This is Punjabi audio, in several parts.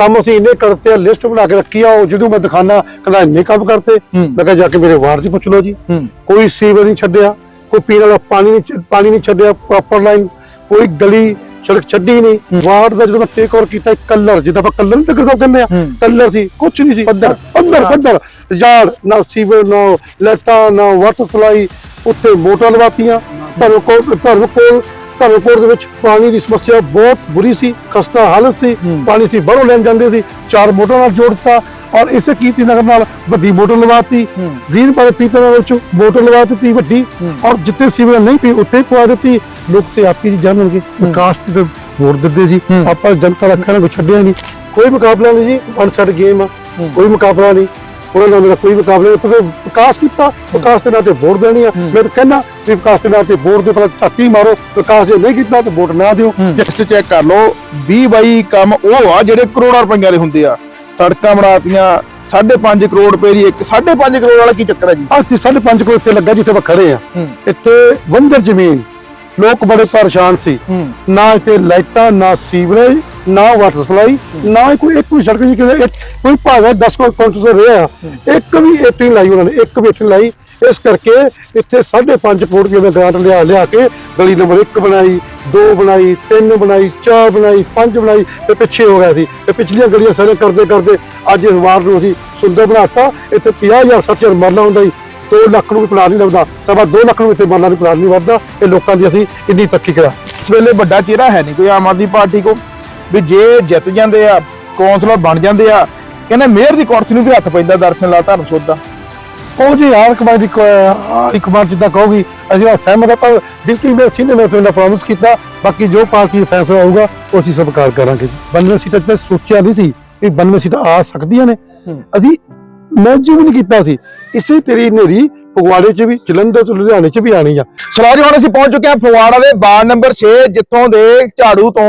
ਕੰਮ ਅਸੀਂ ਇੰਨੇ ਕਰਤੇ ਆ ਲਿਸਟ ਬਣਾ ਕੇ ਰੱਖੀ ਆ ਉਹ ਜਦੋਂ ਮੈਂ ਦਿਖਾਣਾ ਕਹਿੰਦਾ ਇੰਨੇ ਕੰਮ ਕਰਤੇ। ਮੈਂ ਕਿਹਾ ਜਾ ਕੇ ਮੇਰੇ ਵਾਰਡ 'ਚ ਪੁੱਛ ਲਓ ਜੀ। ਕੋਈ ਸੀਵਰ ਨਹੀਂ ਛੱਡਿਆ ਕੋਈ ਪੀਣ ਵਾਲਾ ਪਾਣੀ ਨਹੀਂ ਪਾਣੀ ਨਹੀਂ ਛੱਡਿਆ ਪ੍ਰੋਪਰ ਲਾਈਨ ਕੋਈ ਗਲੀ ਸੜਕ ਛੱਡੀ ਨਹੀਂ। ਵਾਰਡ ਦਾ ਜਦੋਂ ਮੈਂ ਟੇਕ ਓਵਰ ਕੀਤਾ ਕਲਰ ਜਿੱਦਾਂ ਆਪਾਂ ਕਲਰ ਨਹੀਂ ਤੱਕ ਕਹਿੰਦੇ ਆ। ਕਲਰ ਸੀ ਕੁਝ ਨਹੀਂ ਸੀ। ਪੱਧਰ। ਪੱਧਰ ਪੱਧਰ। ਯਾਰ ਨਾ ਸੀਵਰ ਨਾ ਲੈਟਾਂ ਨਾ ਵਾਟਰ ਸਪਲਾਈ ਉੱਥੇ ਮੋਟਰ ਲਵਾਤੀਆਂ। ਧਰਮ ਕੋਲ ਧਰਮ ਕੋਲ ਧਰਮ ਕੋਲ ਦੇ ਵਿੱਚ ਪਾਣੀ ਦੀ ਸਮੱਸਿਆ ਬਹੁਤ ਬੁਰੀ ਸੀ ਖਸਤਾ ਹਾਲਤ ਸੀ। ਪਾਣੀ ਸੀ ਬਾਹਰੋਂ ਲੈਣ ਜਾਂਦੇ ਸੀ ਚਾਰ ਮੋਟਰ ਨਾਲ ਜੋੜਤਾ ਔਰ ਇਸੇ ਕੀਰਤੀ ਨਗਰ ਨਾਲ ਵੱਡੀ ਮੋਟਰ ਲਵਾਤੀ। ਗ੍ਰੀਨ ਪਾਰੇ ਪੀਤਰ ਵਿੱਚ ਮੋਟਰ ਲਵਾ ਦਿੱਤੀ ਵੱਡੀ। ਔਰ ਜਿੱਥੇ ਸੀਵਰ ਨਹੀਂ ਪਈ ਉੱਥੇ ਪਵਾ ਦਿੱਤੀ ਲੋਕ ਤੇ ਆਪੀ ਜੀ ਜਾਣਨਗੇ ਵਿਕਾਸ ਤੇ ਵੋਟ ਦਿੰਦੇ ਜੀ। ਆਪਾਂ ਜਨਤਾ ਕੋਈ ਛੱਡਿਆ ਨਹੀਂ ਕੋਈ ਮੁਕਾਬਲਾ ਨਹੀਂ ਜੀ ਸਾਈਡ ਗੇਮ। ਕੋਈ ਮੁਕਾਬਲਾ ਨਹੀਂ ਉਹਨਾਂ ਨਾਲ ਮੇਰਾ ਕੋਈ ਮੁਕਾਬਲਾ ਨਹੀਂ ਕਿਉਂਕਿ ਵਿਕਾਸ ਕੀਤਾ ਵਿਕਾਸ ਦੇ ਨਾਂ ਤੇ ਵੋਟ ਦੇਣੀ ਆ। ਮੈਂ ਤਾਂ ਕਹਿੰਦਾ ਵੀ ਵਿਕਾਸ ਦੇ ਨਾਂ ਤੇ ਵੋਟ ਦੇ ਪਰ ਝਾਤੀ ਮਾਰੋ ਵਿਕਾਸ ਜੇ ਨਹੀਂ ਕੀਤਾ ਤਾਂ ਵੋਟ ਨਾ ਦਿਓ। ਜਿਸ ਚੈੱਕ ਕਰ ਲਓ 20 22 ਕੰਮ ਉਹ ਆ ਜਿਹੜੇ ਕਰੋੜਾਂ ਰੁਪਈਆ ਦੇ ਹੁੰਦੇ ਆ। ਸੜਕਾਂ ਬਣਾਤੀਆਂ 5.5 ਕਰੋੜ ਰੁਪਏ ਦੀ ਇੱਕ 5.5 ਕਰੋੜ ਵਾਲਾ ਕੀ ਚੱਕਰ ਹੈ ਜੀ? ਅੱਜ ਤੇ 5.5 ਕੋਲ ਇੱਥੇ ਲੱਗਾ ਜਿੱਥੇ ਖੜੇ ਆ। ਇੱਥੇ ਬੰਜਰ ਜ਼ਮੀਨ ਲੋਕ ਬੜੇ ਪਰੇਸ਼ਾਨ ਸੀ। ਨਾ ਇੱਥੇ ਲਾਈਟਾਂ ਨਾ ਸੀਵਰੇਜ ਨਾ ਵਾਟਰ ਸਪਲਾਈ ਨਾ ਹੀ ਕੋਈ, ਇੱਕ ਵੀ ਸੜਕ ਨਹੀਂ ਕਿਤੇ ਕੋਈ ਭਾਵੇਂ 10 ਕੋਈ ਕਾਉਂਟਰ ਰਿਹਾ, ਇੱਕ ਵੀ ਏਟੀ ਲਾਈ ਉਹਨਾਂ ਨੇ, ਇੱਕ ਵੀ ਏਟੀ ਲਾਈ। ਇਸ ਕਰਕੇ ਇੱਥੇ 5.5 ਕਰੋੜ ਰੁਪਏ ਦਾ ਗ੍ਰਾਂਟ ਲਿਆ ਲਿਆ ਕੇ ਗਲੀ ਨੰਬਰ 1 ਬਣਾਈ 2 ਬਣਾਈ 3 ਬਣਾਈ 4 ਬਣਾਈ 5 ਬਣਾਈ ਤੇ ਪਿੱਛੇ ਹੋ ਗਿਆ ਸੀ। ਤੇ ਪਿਛਲੀਆਂ ਗਲੀਆਂ ਸਾਰੇ ਕਰਦੇ ਕਰਦੇ ਅੱਜ ਇਸ ਵਾਰ ਨੂੰ ਅਸੀਂ ਸੁੰਦਰ ਬਣਾਤਾ ਇੱਥੇ 50000 ਸੱਚਰ ਮਰਲਾ ਹੁੰਦਾ ਜੀ। 2 ਲੱਖ ਨੂੰ ਵੀ ਪਲਾਨ ਨਹੀਂ ਲੱਭਦਾ, ਸਵਾ 2 ਲੱਖ ਨੂੰ ਇੱਥੇ ਮਰਲਾ ਨੂੰ ਪਲਾਨ ਨਹੀਂ ਵੱਧਦਾ। ਇਹ ਲੋਕਾਂ ਦੀ ਅਸੀਂ ਇੰਨੀ ਤੱਕੀ ਕਰਾ। ਇਸ ਵੇਲੇ ਵੱਡਾ ਚਿਹਰਾ ਹੈ ਨਹੀਂ ਕੋਈ ਆਮ ਆਦਮੀ ਪਾਰਟੀ ਕੋ ਵੀ ਜੇ ਜਿੱਤ ਜਾਂਦੇ ਆ ਕੌਂਸਲਰ ਬਣ ਜਾਂਦੇ ਆ ਕਹਿੰਦੇ ਮੇਅਰ ਦੀ ਕੁਰਸੀ ਨੂੰ ਵੀ ਹੱਥ ਪੈਂਦਾ ਦਰਸ਼ਨ ਲਾ ਧਰਮ ਸੋਧ ਦਾ। ਉਹ ਜੀ ਯਾਰ ਕਮਾਈ ਦੀ ਇੱਕ ਵਾਰ ਜਿੱਦਾਂ ਕਹੋਗੀ ਅਸੀਂ ਸਹਿਮਤ ਹਾਂ ਪਰ ਡਿਪਟੀ ਮੇਅਰ ਸੀਨੀਅਰ ਮੈਂ ਨੇ ਪ੍ਰੋਮਿਸ ਕੀਤਾ ਬਾਕੀ ਜੋ ਪਾਰਟੀ ਫੈਸਲਾ ਹੋਊਗਾ ਉਹ ਅਸੀਂ ਸਵਾਰ ਕਰਾਂਗੇ ਜੀ। 92 ਸੀਟਾਂ ਤੇ ਸੋਚਿਆ ਨਹੀਂ ਸੀ ਵੀ 92 ਸੀਟਾਂ ਆ ਸਕਦੀਆਂ ਨੇ। ਅਸੀਂ ਮੈਜੂ ਵੀ ਨਹੀਂ ਕੀਤਾ ਸੀ। ਇਸੇ ਤੇਰੀ ਨੇਰੀ ਫਗਵਾੜੇ 'ਚ ਵੀ ਜਲੰਧਰ ਤੋਂ ਲੁਧਿਆਣੇ 'ਚ ਵੀ ਆਣੀ ਆ। ਸਲਾਜੀ ਹੁਣ ਅਸੀਂ ਪਹੁੰਚ ਚੁੱਕੇ ਹਾਂ ਫਗਵਾੜਾ ਦੇ ਵਾਰਡ ਨੰਬਰ 6 ਜਿੱਥੋਂ ਦੇ ਝਾੜੂ ਤੋਂ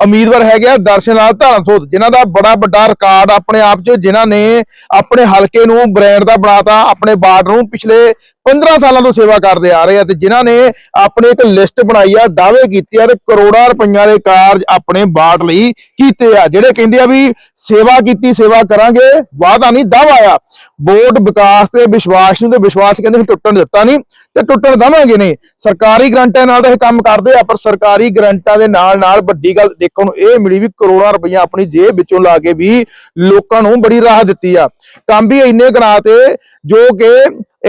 ਉਮੀਦਵਾਰ ਹੈਗੇ ਆ ਦਰਸ਼ਨ ਲਾਲ ਧਰਮਸੋਤ ਜਿਨ੍ਹਾਂ ਦਾ ਬੜਾ ਵੱਡਾ ਰਿਕਾਰਡ ਆਪਣੇ ਆਪ 'ਚ, ਜਿਨ੍ਹਾਂ ਨੇ ਆਪਣੇ ਹਲਕੇ ਨੂੰ ਬ੍ਰਾਂਡ ਦਾ ਬਣਾਤਾ, ਆਪਣੇ ਵਾਰਡ ਨੂੰ ਪਿਛਲੇ 15 ਸਾਲਾਂ ਤੋਂ ਸੇਵਾ ਕਰਦੇ ਆ ਰਹੇ ਆ ਤੇ ਜਿਨ੍ਹਾਂ ਨੇ ਆਪਣੇ ਇੱਕ ਲਿਸਟ ਬਣਾਈ ਆ, ਦਾਅਵੇ ਕੀਤੇ ਆ ਤੇ ਕਰੋੜਾਂ ਰੁਪਈਆਂ ਦੇ ਕਾਰਜ ਆਪਣੇ ਵਾਰਡ ਲਈ ਕੀਤੇ ਆ, ਜਿਹੜੇ ਕਹਿੰਦੇ ਆ ਵੀ ਸੇਵਾ ਕੀਤੀ, ਸੇਵਾ ਕਰਾਂਗੇ, ਵਾਅਦਾ ਨਹੀਂ ਦਾਵਾ ਆ। ਵੋਟ ਵਿਕਾਸ ਤੇ ਵਿਸ਼ਵਾਸ ਨੂੰ ਤੇ ਵਿਸ਼ਵਾਸ ਕਹਿੰਦੇ ਵੀ ਟੁੱਟਣ ਦਿੱਤਾ ਨਹੀਂ, ਤੇ ਟੁੱਟਣ ਦਵਾਂਗੇ ਨਹੀਂ। ਸਰਕਾਰੀ ਗਰੰਟਾਂ ਨਾਲ ਤਾਂ ਇਹ ਕੰਮ ਕਰਦੇ ਆ, ਪਰ ਸਰਕਾਰੀ ਗਰੰਟਾਂ ਦੇ ਨਾਲ ਨਾਲ ਵੱਡੀ ਗੱਲ ਦੇਖਣ ਨੂੰ ਇਹ ਮਿਲੀ ਵੀ ਕਰੋੜਾਂ ਰੁਪਈਆ ਆਪਣੀ ਜੇਬ ਵਿੱਚੋਂ ਲਾ ਕੇ ਵੀ ਲੋਕਾਂ ਨੂੰ ਬੜੀ ਰਾਹਤ ਦਿੱਤੀ ਆ। ਕੰਮ ਵੀ ਇੰਨੇ ਕਰਾ ਤੇ ਜੋ ਕਿ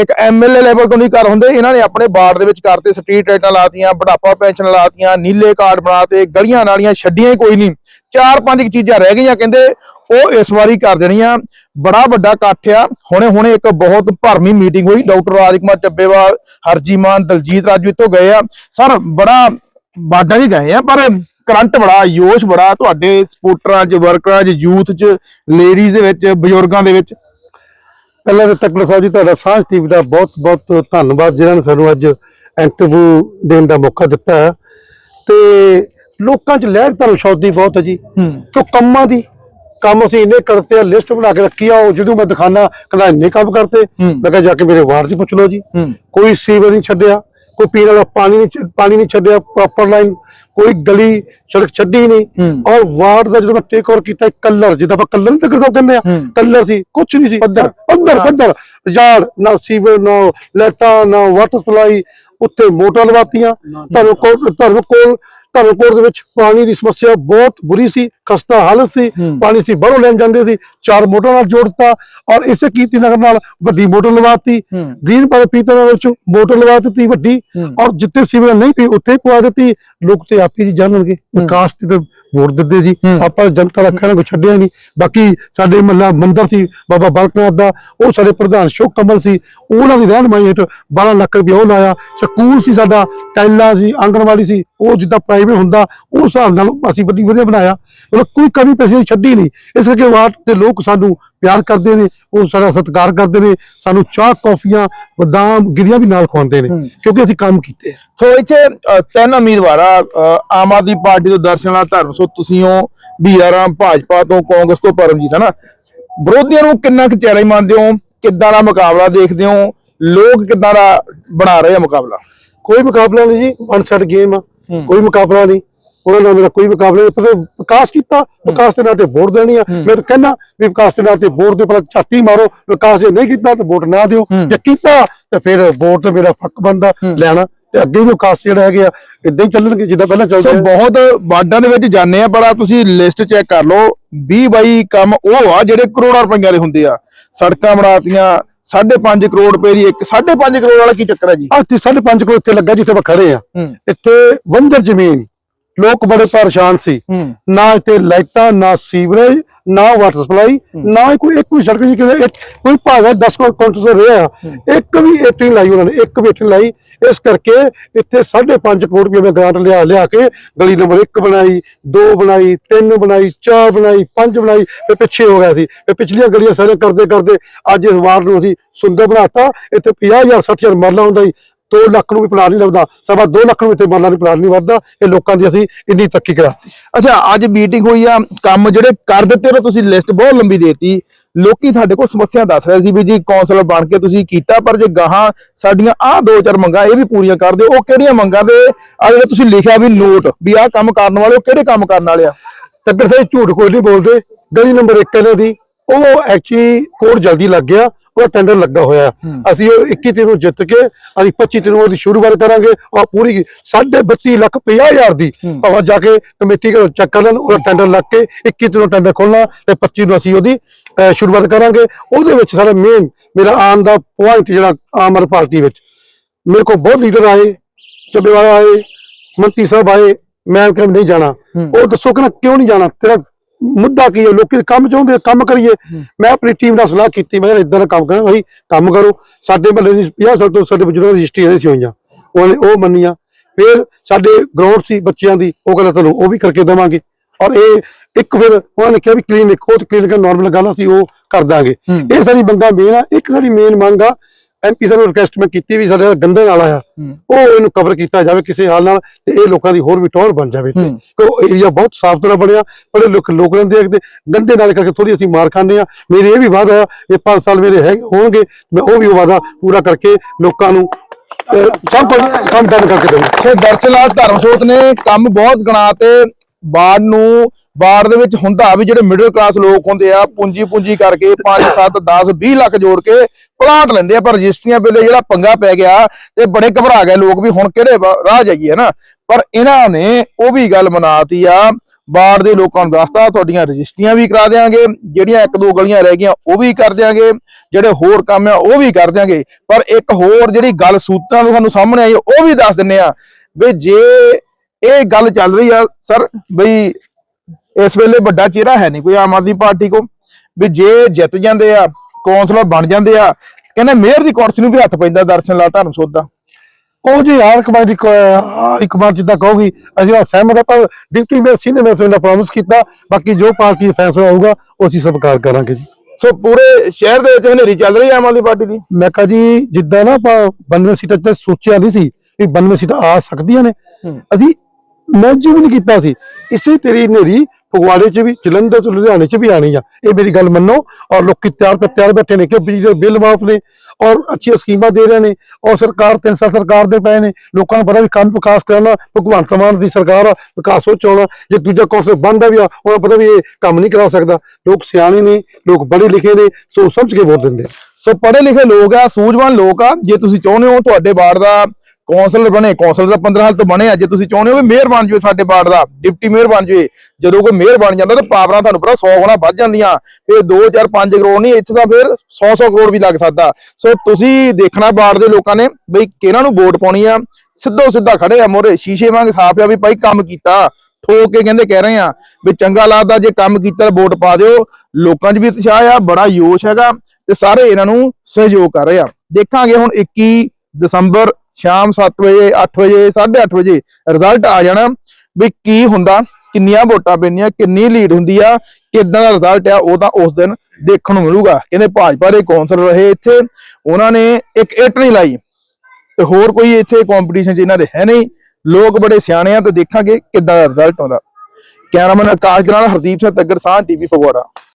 ਇੱਕ ਐਮਐਲਏ ਲੈਵਲ ਤੋਂ ਨਹੀਂ ਕਰ ਹੁੰਦੇ, ਇਹਨਾਂ ਨੇ ਆਪਣੇ ਵਾਰਡ ਦੇ ਵਿੱਚ ਕਰਤੇ ਸਟਰੀਟ ਲਾਈਟਾਂ ਲਾਤੀਆਂ, ਬੁਢਾਪਾ ਪੈਨਸ਼ਨ ਲਾਤੀਆਂ, ਨੀਲੇ ਕਾਰਡ ਬਣਾਤੇ ਗਲੀਆਂ ਨਾਲੀਆਂ ਛੱਡੀਆਂ ਹੀ ਕੋਈ ਨਹੀਂ। ਚਾਰ ਪੰਜ ਚੀਜ਼ਾਂ ਰਹਿ ਗਈਆਂ, ਕਹਿੰਦੇ ਉਹ ਇਸ ਵਾਰੀ ਕਰ ਦੇਣੀਆਂ ਬੜਾ ਵੱਡਾ ਇਕੱਠ ਆ। ਹੁਣੇ ਹੁਣੇ ਇੱਕ ਬਹੁਤ ਭਰਮੀ ਮੀਟਿੰਗ ਹੋਈ। ਡਾਕਟਰ ਰਾਜਕੁਮਾਰ ਚੱਬੇਵਾਲ ਹਰਜੀਮਾਨ ਦਲਜੀਤ ਰਾਜੂ ਇੱਥੋਂ ਗਏ ਆ। ਸਰ ਬੜਾ ਬਾਡਾ ਵੀ ਗਏ ਆ ਪਰ ਕਰੰਟ ਬੜਾ ਜੋਸ਼ ਬੜਾ। ਤੁਹਾਡੇ ਸਪੋਰਟਰਾਂ 'ਚ ਵਰਕਰਾਂ 'ਚ ਯੂਥ 'ਚ ਲੇਡੀਜ਼ ਦੇ ਵਿੱਚ ਬਜ਼ੁਰਗਾਂ ਦੇ ਵਿੱਚ। ਪਹਿਲਾਂ ਤਾਂ ਤਕੜਾ ਸਾਹਿਬ ਜੀ ਤੁਹਾਡਾ ਸਾਂਝ ਟੀਵੀ ਦਾ ਬਹੁਤ ਬਹੁਤ ਧੰਨਵਾਦ ਜਿਨ੍ਹਾਂ ਨੇ ਸਾਨੂੰ ਅੱਜ ਇੰਟਰਵਿਊ ਦੇਣ ਦਾ ਮੌਕਾ ਦਿੱਤਾ। ਤੇ ਲੋਕਾਂ 'ਚ ਲਹਿਰ ਧਰਮ ਸ਼ੌਦੀ ਬਹੁਤ ਹੈ ਜੀ। ਕਿਉਂ ਕੰਮਾਂ ਦੀ? ਕੰਮ ਅਸੀਂ ਇੰਨੇ ਕਰਤੇ ਆ ਲਿਸਟ ਬਣਾ ਕੇ ਰੱਖੀ ਆ ਉਹ ਜਦੋਂ ਮੈਂ ਦਿਖਾਣਾ ਕਹਿੰਦਾ ਇੰਨੇ ਕੰਮ ਕਰਤੇ। ਮੈਂ ਕਿਹਾ ਜਾ ਕੇ ਮੇਰੇ ਵਾਰਡ 'ਚ ਪੁੱਛ ਲਓ ਜੀ ਕੋਈ ਸੀਵਰ ਨਹੀਂ ਛੱਡਿਆ ਕੋਈ ਪੀਣ ਵਾਲਾ ਪਾਣੀ ਨਹੀਂ ਪਾਣੀ ਨਹੀਂ ਛੱਡਿਆ ਪ੍ਰੋਪਰ ਲਾਈਨ ਕੋਈ ਗਲੀ ਸੜਕ ਛੱਡੀ ਨਹੀਂ। ਔਰ ਵਾਰਡ ਦਾ ਜਦੋਂ ਮੈਂ ਟੇਕ ਓਵਰ ਕੀਤਾ ਕਲਰ ਜਿੱਦਾਂ ਆਪਾਂ ਕਲਰ ਨਹੀਂ ਤੱਕ ਕਹਿੰਦੇ ਆ। ਕਲਰ ਸੀ ਕੁਝ ਨਹੀਂ ਸੀ ਪੱਧਰ। ਪੱਧਰ ਪੱਧਰ ਯਾਰ ਨਾ ਸੀਵਰ ਨਾ ਲੈਟਾਂ ਨਾ ਵਾਟਰ ਸਪਲਾਈ ਉੱਥੇ ਮੋਟਰ ਲਵਾਤੀਆਂ ਧਰਮ ਕੋਲ ਧਰਮ ਕੋਲ ਧਰਮ ਕੋਲ ਦੇ ਵਿੱਚ ਪਾਣੀ ਦੀ ਸਮੱਸਿਆ ਬਹੁਤ ਬੁਰੀ ਸੀ ਖਸਤਾ ਹਾਲਤ ਸੀ। ਪਾਣੀ ਸੀ ਬਾਹਰੋਂ ਲੈਣ ਜਾਂਦੇ ਸੀ ਚਾਰ ਮੋਟਰ ਨਾਲ ਜੋੜਤਾ ਔਰ ਇਸੇ ਕੀਰਤੀ ਨਗਰ ਨਾਲ ਵੱਡੀ ਮੋਟਰ ਲਵਾਤੀ। ਗ੍ਰੀਨ ਪਾਰੇ ਪੀਤਰ ਵਿੱਚ ਮੋਟਰ ਲਵਾ ਦਿੱਤੀ ਵੱਡੀ। ਔਰ ਜਿੱਥੇ ਸੀਵਰ ਨਹੀਂ ਪਈ ਉੱਥੇ ਪਵਾ ਦਿੱਤੀ ਲੋਕ ਤੇ ਆਪੀ ਜੀ ਜਾਣਨਗੇ ਵਿਕਾਸ ਤੇ ਤਾਂ ਵੋਟ ਦਿੰਦੇ ਜੀ। ਆਪਾਂ ਜਨਤਾ ਦਾ ਕਹਿਣਾ ਕੋਈ ਛੱਡਿਆ ਨਹੀਂ ਬਾਕੀ ਸਾਡੇ ਮੱਲਾ ਮੰਦਰ ਸੀ ਬਾਬਾ ਬਾਲਕਨਾਥ ਦਾ ਉਹ ਸਾਡੇ ਪ੍ਰਧਾਨ ਸ਼ੋਕ ਕਮਲ ਸੀ ਉਹਨਾਂ ਦੀ ਰਹਿਨਮਾਈ ਹੇਠ 12 ਲੱਖ ਰੁਪਏ ਉਹ ਲਾਇਆ ਸਕੂਲ ਸੀ ਸਾਡਾ ਟੈਲਾ ਸੀ ਆਂਗਣਵਾੜੀ ਸੀ ਉਹ ਜਿੱਦਾਂ ਪ੍ਰਾਈਵੇਟ ਹੁੰਦਾ ਉਸ ਹਿਸਾਬ ਨਾਲ ਅਸੀਂ ਵੱਡੀ ਵਧੀਆ ਬਣਾਇਆ। ਮਤਲਬ ਕੋਈ ਕਮੀ ਪੈਸੇ ਦੀ ਛੱਡੀ ਨਹੀਂ। ਇਸ ਕਰਕੇ ਵਾਰਡ ਦੇ ਲੋਕ ਸਾਨੂੰ ਪਿਆਰ ਕਰਦੇ ਨੇ ਉਹ ਸਾਡਾ ਸਤਿਕਾਰ ਕਰਦੇ ਨੇ ਸਾਨੂੰ ਚਾਹ ਕੌਫੀਆਂ ਬਦਾਮ ਗਿਰੀਆਂ ਵੀ ਨਾਲ ਖਵਾਉਂਦੇ ਨੇ। ਕਿਉਂਕਿ ਅਸੀਂ ਕੰਮ ਕੀਤੇ ਆ। ਸੋ ਇੱਥੇ ਅ, ਤਿੰਨ ਉਮੀਦਵਾਰ ਆ ਅ, ਆਮ ਆਦਮੀ ਪਾਰਟੀ ਤੋਂ ਦਰਸ਼ਨ ਲਾਲ ਧਰਮ। ਸੋ ਤੁਸੀਂ ਹੋ ਬੀਆਰਆਮ ਭਾਜਪਾ ਤੋਂ ਕਾਂਗਰਸ ਤੋਂ ਪਰਮਜੀਤ ਹਨਾ? ਵਿਰੋਧੀਆਂ ਨੂੰ ਕਿੰਨਾ ਕੁ ਚੈਲੰਜ ਮੰਨਦੇ ਹੋ? ਕਿੱਦਾਂ ਦਾ ਮੁਕਾਬਲਾ ਦੇਖਦੇ ਹੋ? ਲੋਕ ਕਿੱਦਾਂ ਦਾ ਬਣਾ ਰਹੇ ਆ ਮੁਕਾਬਲਾ? ਕੋਈ ਮੁਕਾਬਲਾ ਨਹੀਂ ਜੀ ਵਨ ਸਾਈਡ ਗੇਮ ਆ। ਕੋਈ ਮੁਕਾਬਲਾ ਨਹੀਂ। ਉਹਨਾਂ ਨਾਲ ਮੇਰਾ ਕੋਈ ਮੁਕਾਬਲਾ ਨਹੀਂ। ਪਰ ਵਿਕਾਸ ਕੀਤਾ ਵਿਕਾਸ ਦੇ ਨਾਂ ਤੇ ਵੋਟ ਦੇਣੀ ਆ। ਮੈਂ ਤਾਂ ਕਹਿੰਦਾ ਵੀ ਵਿਕਾਸ ਦੇ ਨਾਂ ਤੇ ਵੋਟ ਦੇ ਪਹਿਲਾਂ ਝਾਤੀ ਮਾਰੋ। ਵਿਕਾਸ ਜੇ ਨਹੀਂ ਕੀਤਾ ਤਾਂ ਵੋਟ ਨਾ ਦਿਓ। ਜੇ ਕੀਤਾ ਤਾਂ ਫਿਰ ਵੋਟ ਤੇ ਮੇਰਾ ਫੱਕ ਬੰਦਾ। ਲੈਣਾ। ਤੇ ਅੱਗੇ ਵੀ ਵਿਕਾਸ ਜਿਹੜਾ ਹੈਗੇ ਆ ਇਦਾਂ ਹੀ ਚੱਲਣਗੇ ਜਿੱਦਾਂ ਪਹਿਲਾਂ ਸੋ ਚੱਲਦੇ ਆ। ਬਹੁਤ ਵਾਰਡਾਂ ਦੇ ਵਿੱਚ ਜਾਂਦੇ ਆ ਬੜਾ ਤੁਸੀਂ ਲਿਸਟ ਚੈੱਕ ਕਰ ਲਓ। 20 22 ਕੰਮ ਉਹ ਆ ਜਿਹੜੇ ਕਰੋੜਾਂ ਰੁਪਈਆ ਦੇ ਹੁੰਦੇ ਆ। ਸੜਕਾਂ ਬਣਾਤੀਆਂ 5.5 ਕਰੋੜ ਰੁਪਏ ਦੀ ਇੱਕ 5.5 ਕਰੋੜ ਵਾਲਾ ਕੀ ਚੱਕਰ ਹੈ ਜੀ? ਤੇ 5.5 ਕੋਲ ਇੱਥੇ ਲੱਗਾ ਜਿੱਥੇ ਖੜੇ ਆ ਇੱਥੇ ਵੰਜਰ ਜ਼ਮੀਨ ਲੋਕ ਬੜੇ ਪਰੇਸ਼ਾਨ ਸੀ। ਨਾ ਇੱਥੇ ਲਾਈਟਾਂ ਨਾ ਸੀਵਰੇਜ ਨਾ ਵਾਟਰ ਸਪਲਾਈ ਨਾ ਕੋਈ ਇੱਕ ਵੀ ਸੜਕ ਕਿਤੇ ਇੱਕ- ਕੋਈ ਭਾਗ ਹੈ 10 ਕੋਲ ਕਾਉਂਟਰ ਰਿਹਾ ਇੱਕ ਵੀ ਨਹੀਂ ਲਾਈ ਉਹਨਾਂ ਨੇ ਇੱਕ ਵੀ ਲਾਈ। ਇਸ ਕਰਕੇ ਇੱਥੇ 5.5 ਕਰੋੜ ਰੁਪਏ ਮੈਂ ਗ੍ਰਾਂਟ ਲਿਆ ਲਿਆ ਕੇ ਗਲੀ ਨੰਬਰ 1 ਬਣਾਈ 2 ਬਣਾਈ 3 ਬਣਾਈ 4 ਬਣਾਈ 5 ਬਣਾਈ ਤੇ ਪਿੱਛੇ ਹੋ ਗਿਆ ਸੀ। ਤੇ ਪਿਛਲੀਆਂ ਗਲੀਆਂ ਸਾਰੇ ਕਰਦੇ ਕਰਦੇ ਅੱਜ ਇਸ ਵਾਰਡ ਨੂੰ ਅਸੀਂ ਸੁੰਦਰ ਬਣਾਤਾ। ਇੱਥੇ 50000 60000 ਮਰਲਾ ਹੁੰਦਾ ਸੀ। 2 ਲੱਖ ਨੂੰ ਵੀ ਪਲਾਨ ਨਹੀਂ ਲੱਭਦਾ ਸਵਾ 2 ਲੱਖ ਨੂੰ ਇੱਥੇ ਮਰਲਾ ਨਹੀਂ ਪਲਾਨ ਨਹੀਂ ਵੱਧਦਾ, ਇਹ ਲੋਕਾਂ ਦੀ ਅਸੀਂ ਇੰਨੀ ਤਰੱਕੀ ਕਰਾਤੀ। ਅੱਛਾ, ਅੱਜ ਮੀਟਿੰਗ ਹੋਈ ਆ, ਕੰਮ ਜਿਹੜੇ ਕਰ ਦਿੱਤੇ ਨੇ ਤੁਸੀਂ ਲਿਸਟ ਬਹੁਤ ਲੰਬੀ ਦੇਤੀ। ਲੋਕੀ ਸਾਡੇ ਕੋਲ ਸਮੱਸਿਆ ਦੱਸ ਰਹੇ ਸੀ ਵੀ ਜੀ ਕੌਂਸਲਰ ਬਣ ਕੇ ਤੁਸੀਂ ਕੀਤਾ, ਪਰ ਜੇ ਗਾਹਾਂ ਸਾਡੀਆਂ ਆਹ ਦੋ ਚਾਰ ਮੰਗਾਂ ਇਹ ਵੀ ਪੂਰੀਆਂ ਕਰ ਦਿਓ, ਉਹ ਕਿਹੜੀਆਂ ਮੰਗਾਂ ਦੇ? ਆ ਜਿਹੜੇ ਤੁਸੀਂ ਲਿਖਿਆ ਵੀ ਨੋਟ ਵੀ ਆਹ ਕੰਮ ਕਰਨ ਵਾਲੇ, ਉਹ ਕਿਹੜੇ ਕੰਮ ਕਰਨ ਵਾਲੇ ਆ? ਤੱਕਰ ਸੇ ਝੂਠ ਕੋਈ ਨਹੀਂ ਬੋਲਦੇ। ਗਲੀ ਨੰਬਰ 1 ਇਹਨਾਂ ਦੀ। ਉਹ ਐਕਚੁਅਲੀ ਕੋਡ ਜਲਦੀ ਲੱਗ ਗਿਆ ਉਹ ਟੈਂਡਰ ਲੱਗਾ ਹੋਇਆ। ਅਸੀਂ ਉਹ 21 ਤਰੀਕ ਨੂੰ ਜਿੱਤ ਕੇ ਅਸੀਂ 25 ਤਰੀਕ ਨੂੰ ਉਹਦੀ ਸ਼ੁਰੂਆਤ ਕਰਾਂਗੇ ਔਰ ਪੂਰੀ 32 ਲੱਖ 50 ਹਜ਼ਾਰ ਦੀ। ਭਾਵੇਂ ਜਾ ਕੇ ਕਮੇਟੀ ਕੋਲ ਚੈੱਕ ਕਰ ਲੈਣ ਉਹਦਾ ਟੈਂਡਰ ਲੱਗ ਕੇ 21 ਤਰੀਕ ਨੂੰ ਟੈਂਡਰ ਖੋਲਣਾ ਤੇ 25 ਨੂੰ ਅਸੀਂ ਉਹਦੀ ਸ਼ੁਰੂਆਤ ਕਰਾਂਗੇ ਉਹਦੇ ਵਿੱਚ ਸਾਰਾ ਮੇਨ ਮੇਰਾ ਆਉਣ ਦਾ ਪੁਆਇੰਟ ਜਿਹੜਾ ਆਮ ਆਦਮੀ ਪਾਰਟੀ ਵਿੱਚ ਮੇਰੇ ਕੋਲ ਬਹੁਤ ਲੀਡਰ ਆਏ ਚੱਬੇਵਾਲ ਆਏ ਮੰਤਰੀ ਸਾਹਿਬ ਆਏ ਮੈਂ ਕਿਹਾ ਨਹੀਂ ਜਾਣਾ। ਉਹ ਦੱਸੋ ਕਿ ਕਿਉਂ ਨਹੀਂ ਜਾਣਾ ਤੇਰਾ ਮੁੱਦਾ ਕੀ ਹੈ? ਲੋਕੀ ਕੰਮ ਚਾਹੁੰਦੇ ਕੰਮ ਕਰੀਏ। ਮੈਂ ਆਪਣੀ ਟੀਮ ਨਾਲ ਸਲਾਹ ਕੀਤੀ ਮੈਂ ਇਦਾਂ ਦਾ ਕੰਮ ਕਰਾਂ ਭਾਈ ਕੰਮ ਕਰੋ। ਸਾਡੇ ਮਹੱਲੇ ਦੀ 50 ਸਾਲ ਤੋਂ ਸਾਡੇ ਬਜ਼ੁਰਗਾਂ ਦੀ ਰਜਿਸਟਰੀ ਇਹਦੇ ਸੀ ਹੋਈਆਂ। ਉਹਨੇ ਉਹ ਮੰਨੀਆਂ। ਫਿਰ ਸਾਡੇ ਗਰਾਊਂਡ ਸੀ ਬੱਚਿਆਂ ਦੀ ਉਹ ਕਹਿੰਦਾ ਤੁਹਾਨੂੰ ਉਹ ਵੀ ਕਰਕੇ ਦੇਵਾਂਗੇ। ਔਰ ਇਹ ਇੱਕ ਫਿਰ ਉਹਨਾਂ ਨੇ ਕਿਹਾ ਵੀ ਕਲੀਨਿਕ ਉਹ ਕਲੀਨਿਕ ਨਾਰਮਲ ਗੱਲ ਸੀ ਉਹ ਕਰ ਦਾਂਗੇ। ਇਹ ਸਾਰੀ ਮੰਗਾਂ ਮੇਨ ਆ ਇੱਕ ਸਾਡੀ ਮੇਨ ਮੰਗ ਆ ਐਮਪੀ ਸਾਹਿਬ ਨੂੰ ਰਿਕਵੈਸਟ ਮੈਂ ਕੀਤੀ ਵੀ ਸਾਡੇ ਗੰਦੇ ਨਾਲ ਆਇਆ। ਹੂੰ। ਉਹ ਇਹਨੂੰ ਕਵਰ ਕੀਤਾ ਜਾਵੇ ਕਿਸੇ ਹਾਲ ਨਾਲ ਤੇ ਇਹ ਲੋਕਾਂ ਦੀ ਹੋਰ ਵੀ ਟੌਰ ਬਣ ਜਾਵੇ ਇੱਥੇ। ਹੂੰ। ਕਿ ਉਹ ਏਰੀਆ ਬਹੁਤ ਸਾਫ਼ ਸੁਥਰਾ ਬਣਿਆ ਬੜੇ ਲੋਕ ਲੋਕ ਰਹਿੰਦੇ ਆ ਤੇ ਗੰਦੇ ਨਾਲ ਕਰਕੇ ਥੋੜੀ ਅਸੀਂ ਮਾਰ ਖਾਂਦੇ ਆ। ਮੇਰੇ ਇਹ ਵੀ ਵਾਅਦਾ ਆ ਇਹ 5 ਸਾਲ ਮੇਰੇ ਹੈ ਹੋਣਗੇ ਮੈਂ ਉਹ ਵੀ ਵਾਅਦਾ ਪੂਰਾ ਕਰਕੇ ਲੋਕਾਂ ਨੂੰ ਸਭ ਕੰਮ ਡਨ ਕਰਕੇ ਦੇਵਾਂ ਤੇ ਦਰਸ਼ਨਾਲ ਧਰਮਸੋਤ ਨੇ ਕੰਮ ਬਹੁਤ ਗਣਾ ਤੇ ਬਾੜ ਨੂੰ ਬਾੜ ਦੇ ਵਿੱਚ ਹੁੰਦਾ ਵੀ ਜਿਹੜੇ ਮਿਡਲ ਕਲਾਸ ਲੋਕ ਹੁੰਦੇ ਆ ਪੂੰਜੀ ਪੂੰਜੀ ਕਰਕੇ 5 7 10 20 ਲੱਖ ਜੋੜ ਕੇ ਪਲਾਟ ਲੈਂਦੇ ਆ, ਪਰ ਰਜਿਸਟਰੀਆਂ ਵੇਲੇ ਜਿਹੜਾ ਪੰਗਾ ਪੈ ਗਿਆ ਤੇ ਬੜੇ ਘਬਰਾ ਗਏ ਲੋਕ ਵੀ ਹੁਣ ਕਿਹੜੇ ਰਾਹ ਜਾਈਏ ਨਾ। ਪਰ ਇਹਨਾਂ ਨੇ ਉਹ ਵੀ ਗੱਲ ਮਨਾਤੀ ਆ ਬਾੜ ਦੇ ਲੋਕਾਂ ਨੂੰ ਦੱਸਤਾ, ਤੁਹਾਡੀਆਂ ਰਜਿਸਟਰੀਆਂ ਵੀ ਕਰਾ ਦੇਾਂਗੇ ਜਿਹੜੀਆਂ ਇੱਕ ਦੋ ਗਲੀਆਂ ਰਹਿ ਗਈਆਂ ਉਹ ਵੀ ਕਰ ਦਿਆਂਗੇ, ਜਿਹੜੇ ਹੋਰ ਕੰਮ ਆ ਉਹ ਵੀ ਕਰ ਦਿਆਂਗੇ। ਪਰ ਇੱਕ ਹੋਰ ਜਿਹੜੀ ਗੱਲ ਸੂਤਰਾਂ ਨੂੰ ਸਾਨੂੰ ਸਾਹਮਣੇ ਆਈ, ਉਹ ਵੀ ਦੱਸ ਦਿੰਨੇ ਆ ਵੀ ਜੇ ਇਹ ਗੱਲ ਚੱਲ ਰਹੀ ਆ, ਸਰ, ਬਈ ਇਸ ਵੇਲੇ ਵੱਡਾ ਚਿਹਰਾ ਹੈ ਨਹੀਂ ਕੋਈ ਆਮ ਆਦਮੀ ਪਾਰਟੀ ਕੋ ਵੀ ਜੇ ਜਿੱਤ ਜਾਂਦੇ ਆ ਕੌਂਸਲਰ ਬਣ ਜਾਂਦੇ ਆ ਕਹਿੰਦੇ ਮੇਅਰ ਦੀ ਕੁਰਸੀ ਨੂੰ ਵੀ ਹੱਥ ਪੈਂਦਾ ਦਰਸ਼ਨ ਲਾਲ ਧਰਮਸੋਤ ਦਾ ਉਹ ਜੀ ਹਰ ਕਮਾਈ ਦੀ ਇੱਕ ਵਾਰ ਜਿੱਦਾਂ ਕਹੋਗੀ ਅਸੀਂ ਤਾਂ ਸਹਿਮਤ ਹਾਂ ਪਰ ਡਿਪਟੀ ਮੇਅਰ ਸੀਨੀਅਰ ਮੈਂ ਤੁਹਾਨੂੰ ਪ੍ਰੋਮਿਸ ਕੀਤਾ ਬਾਕੀ ਜੋ ਪਾਰਟੀ ਦਾ ਫੈਸਲਾ ਹੋਊਗਾ ਉਹ ਅਸੀਂ ਸਵਾਰ ਕਰਾਂਗੇ ਜੀ। ਸੋ ਪੂਰੇ ਸ਼ਹਿਰ ਦੇ ਵਿੱਚ ਹਨੇਰੀ ਚੱਲ ਰਹੀ ਆ ਆਮ ਆਦਮੀ ਪਾਰਟੀ ਦੀ? ਮੈਂ ਕਹਾ ਜੀ ਜਿੱਦਾਂ ਨਾ ਆਪਾਂ 92 ਸੀਟਾਂ ਤੇ ਸੋਚਿਆ ਨਹੀਂ ਸੀ ਵੀ 92 ਸੀਟਾਂ ਆ ਸਕਦੀਆਂ ਨੇ ਹੂੰ। ਅਸੀਂ ਮੈਚ ਵੀ ਨਹੀਂ ਕੀਤਾ ਸੀ। ਇਸੇ ਤੇਰੀ ਨੇਰੀ ਫਗਵਾੜੇ 'ਚ ਵੀ, ਜਲੰਧਰ ਤੋਂ ਲੁਧਿਆਣੇ 'ਚ ਵੀ ਆਣੀ ਆ। ਇਹ ਮੇਰੀ ਗੱਲ ਮੰਨੋ ਔਰ ਲੋਕੀ ਤਿਆਰ ਪਰ ਤਿਆਰ ਬੈਠੇ ਨੇ ਕਿ ਬਿਜਲੀ ਦੇ ਬਿੱਲ ਮਾਫ ਨੇ ਔਰ ਅੱਛੀਆਂ ਸਕੀਮਾਂ ਦੇ ਰਹੇ ਨੇ ਔਰ ਸਰਕਾਰ, ਤਿੰਨ ਸਾਲ ਸਰਕਾਰ ਦੇ ਪਏ ਨੇ, ਲੋਕਾਂ ਨੂੰ ਪਤਾ ਵੀ ਕੰਮ ਵਿਕਾਸ ਕਰਨਾ ਭਗਵੰਤ ਮਾਨ ਦੀ ਸਰਕਾਰ ਆ, ਵਿਕਾਸ ਉਹ ਚਾਉਣਾ ਜੇ ਦੂਜਾ ਕੌਂਸਲ ਬੰਦਾ ਵੀ ਆ ਉਹਨਾਂ ਪਤਾ ਵੀ ਇਹ ਕੰਮ ਨਹੀਂ ਕਰਾ ਸਕਦਾ। ਲੋਕ ਸਿਆਣੇ ਨੇ, ਲੋਕ ਪੜ੍ਹੇ ਲਿਖੇ ਨੇ ਸੋ ਸਮਝ ਕੇ ਵੋਟ ਦਿੰਦੇ ਆ। ਸੋ ਪੜ੍ਹੇ ਲਿਖੇ ਲੋਕ ਆ, ਸੂਝਵਾਨ ਲੋਕ ਆ, ਜੇ ਤੁਸੀਂ ਚਾਹੁੰਦੇ ਹੋ ਤੁਹਾਡੇ ਵਾਰਡ ਦਾ ਕੌਂਸਲਰ ਬਣੇ, ਕੌਂਸਲਰ ਦਾ 15 ਸਾਲ ਤੋਂ ਬਣੇ ਆ, ਜੇ ਤੁਸੀਂ ਚਾਹੁੰਦੇ ਹੋ ਵੀ ਮੇਅਰ ਬਣ ਜਾਵੇ ਸਾਡੇ ਵਾਰਡ ਦਾ, ਡਿਪਟੀ ਮੇਅਰ ਬਣ ਜਾਵੇ ਜਦੋਂ ਕੋਈ ਮੇਅਰ ਬਣ ਜਾਂਦਾ ਤਾਂ ਪਾਵਰਾਂ ਤੁਹਾਨੂੰ ਪਤਾ 100 ਗੁਣਾ ਵੱਧ ਜਾਂਦੀਆਂ, ਫਿਰ 2 4 5 ਕਰੋੜ ਨਹੀਂ, ਇੱਥੇ ਤਾਂ ਫਿਰ 100 100 ਕਰੋੜ ਵੀ ਲੱਗ ਸਕਦਾ। ਸੋ ਤੁਸੀਂ ਦੇਖਣਾ ਵਾਰਡ ਦੇ ਲੋਕਾਂ ਨੇ ਬਈ ਕਿਹਨਾਂ ਨੂੰ ਵੋਟ ਪਾਉਣੀ ਆ, ਸਿੱਧੋ ਸਿੱਧਾ ਖੜੇ ਆ ਮੋਰੇ, ਸ਼ੀਸ਼ੇ ਵਾਂਗ ਸਾਫ਼ ਆ ਵੀ ਭਾਈ ਕੰਮ ਕੀਤਾ, ਠੋਕ ਕੇ ਕਹਿੰਦੇ ਕਹਿ ਰਹੇ ਆ ਵੀ ਚੰਗਾ ਲੱਗਦਾ ਜੇ ਕੰਮ ਕੀਤਾ ਵੋਟ ਪਾ ਦਿਓ। ਲੋਕਾਂ 'ਚ ਵੀ ਉਤਸ਼ਾਹ ਆ, ਬੜਾ ਜੋਸ਼ ਹੈਗਾ ਤੇ ਸਾਰੇ ਇਹਨਾਂ ਨੂੰ ਸਹਿਯੋਗ ਕਰ ਰਹੇ ਆ। ਦੇਖਾਂਗੇ ਹੁਣ 21 ਦਸੰਬਰ ਸ਼ਾਮ 7 ਵਜੇ 8 ਵਜੇ 8:30 ਵਜੇ ਰਿਜ਼ਲਟ ਆ ਜਾਣਾ ਵੀ ਕੀ ਹੁੰਦਾ, ਕਿੰਨੀਆਂ ਵੋਟਾਂ ਪੈਣੀਆਂ ਕਿੰਨੀ ਲੀਡ ਹੁੰਦੀ ਆ, ਕਿਦਾਂ ਦਾ ਰਿਜ਼ਲਟ ਆ, ਉਹ ਤਾਂ ਉਸ ਦਿਨ ਦੇਖਣ ਨੂੰ ਮਿਲੂਗਾ। ਕਹਿੰਦੇ ਭਾਜਪਾ ਦੇ ਕੌਂਸਲਰ ਰਹੇ ਇੱਥੇ, ਉਹਨਾਂ ਨੇ ਇੱਕ ਇੱਟ ਨਹੀਂ ਲਾਈ ਤੇ ਹੋਰ ਕੋਈ ਇੱਥੇ ਕੰਪੀਟੀਸ਼ਨ 'ਚ ਇਹਨਾਂ ਦੇ ਹੈ ਨਹੀਂ। ਲੋਕ ਬੜੇ ਸਿਆਣੇ ਆ ਤੇ ਦੇਖਾਂਗੇ ਕਿੱਦਾਂ ਦਾ ਰਿਜ਼ਲਟ ਆਉਂਦਾ। ਕੈਮਰਾਮੈਨ ਆਕਾਸ਼ ਦੇ ਹਰਦੀਪ ਸਿੰਘ ਤੱਗਰ ਸਾਹ ਟੀਵੀ ਫਗਵਾੜਾ।